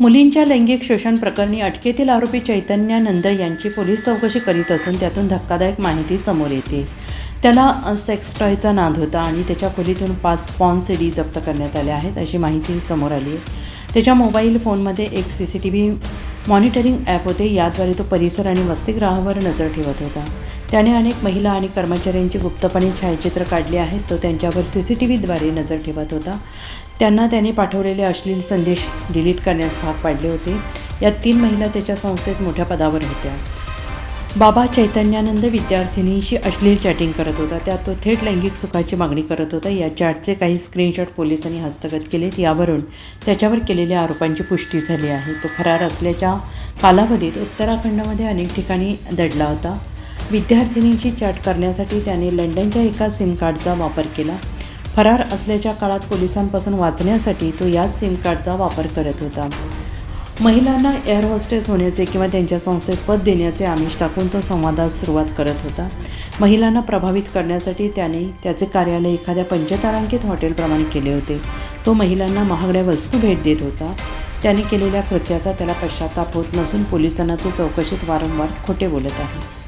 मुलींच्या लैंगिक शोषण प्रकरणी अटकेतील आरोपी चैतन्यानंद यांची पोलीस चौकशी करीत असून त्यातून धक्कादायक माहिती समोर येते. त्याला अ, सेक्स टॉयचा नाद होता आणि त्याच्या खोलीतून पाच पॉन सीडी जप्त करण्यात आल्या आहेत अशी माहिती समोर आली आहे. त्याच्या मोबाईल फोनमध्ये एक C C T V monitoring app होते. याद्वारे तो परिसर आणि वसतिगृहावर नजर ठेवत होता. त्याने अनेक महिला आणि कर्मचाऱ्यांची गुप्तपणे छायाचित्र काढली आहेत. तो त्यांच्यावर सी सी टी व्हीद्वारे नजर ठेवत होता. त्यांना त्याने पाठवलेले अश्लील संदेश डिलीट करण्यास भाग पाडले होते. यात तीन महिला त्याच्या संस्थेत मोठ्या पदावर होत्या. बाबा चैतन्यानंद विद्यार्थिनीशी अश्लील चॅटिंग करत होता. त्यात तो थेट लैंगिक सुखाची मागणी करत होता. या चॅटचे काही स्क्रीनशॉट पोलिसांनी हस्तगत केलेत यावरून त्याच्यावर केलेल्या आरोपांची पुष्टी झाली आहे. तो फरार असल्याच्या कालावधीत उत्तराखंडमध्ये अनेक ठिकाणी दडला होता. विद्यार्थिनीची चॅट करण्यासाठी त्याने लंडनच्या एका सिम कार्डचा वापर केला. फरार असल्याच्या काळात पोलिसांपासून वाचण्यासाठी तो याच सिम कार्डचा वापर करत होता. महिलांना एअर होस्टेस होण्याचे किंवा त्यांच्या संस्थेत पद देण्याचे आमिष टाकून तो संवादास सुरुवात करत होता. महिलांना प्रभावित करण्यासाठी त्याने त्याचे कार्यालय एखाद्या पंचतारांकित हॉटेलप्रमाणे केले होते. तो महिलांना महागड्या वस्तू भेट देत होता. त्याने केलेल्या कृत्याचा त्याला पश्चाताप होत नसून पोलिसांना तो चौकशीत वारंवार खोटे बोलत आहे.